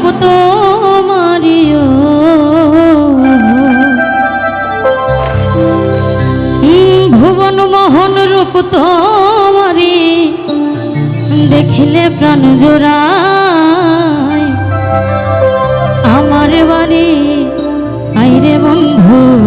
ডাক তো মারিও ভুবন মোহন রূপ তো মারি দেখিলে প্রাণ জোড়ায়। আমার বাড়ি, আইরে বন্ধু।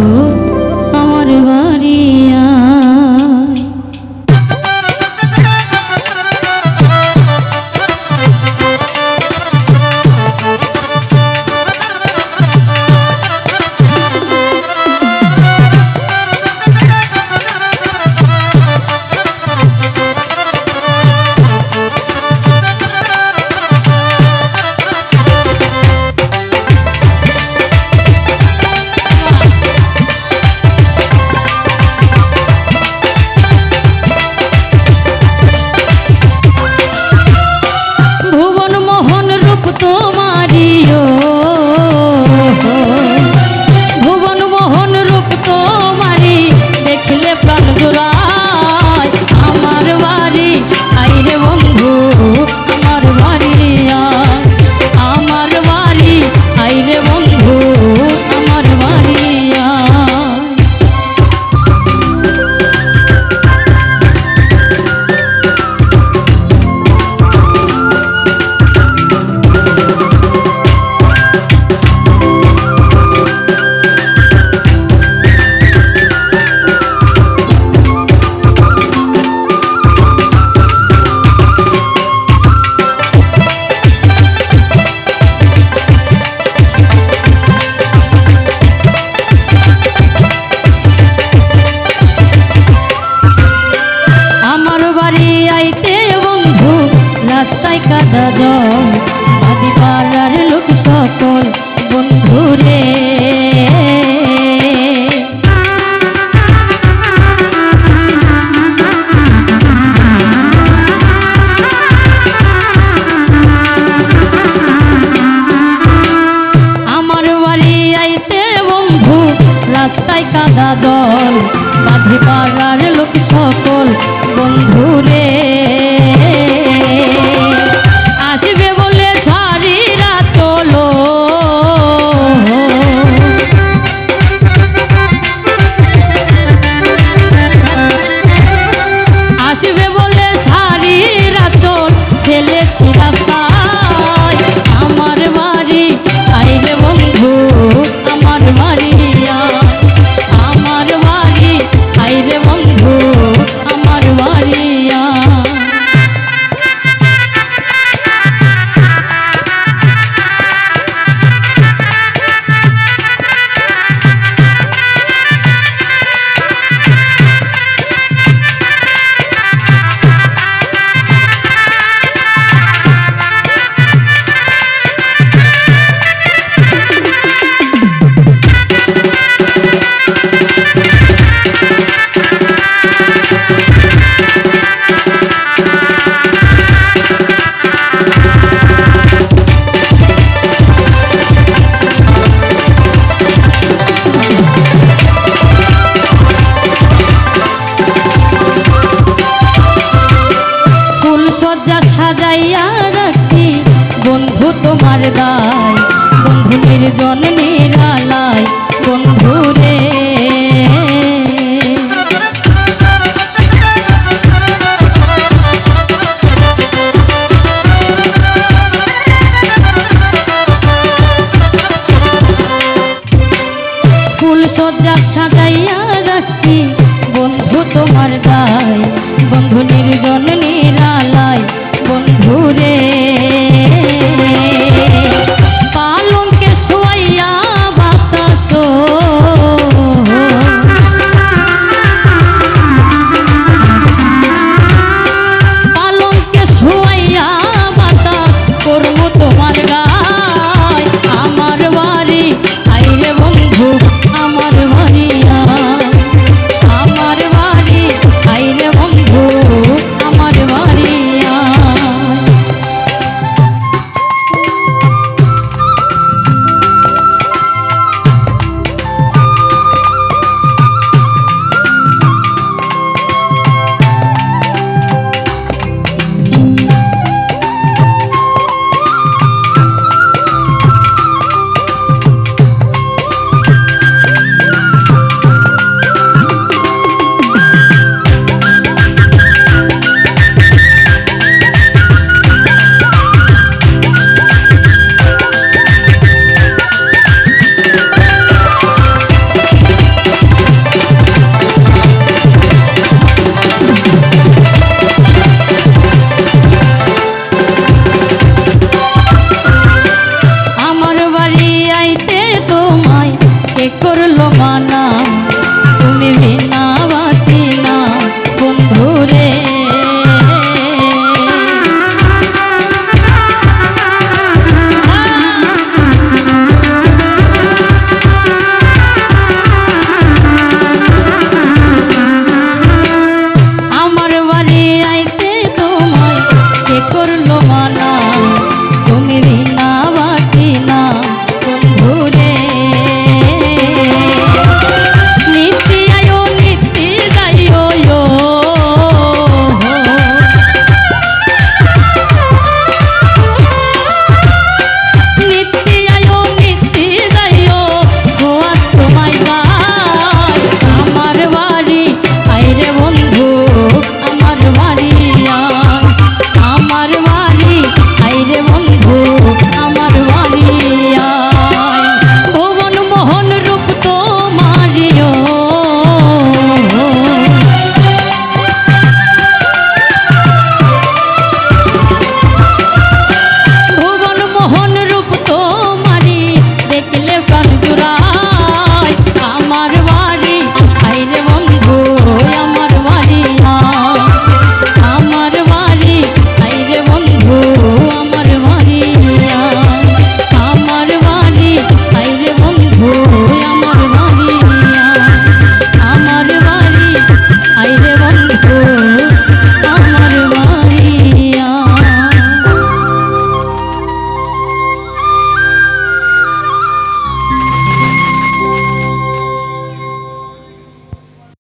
দল বাঁধে পাড়ার লোক সকল বন্ধুরে।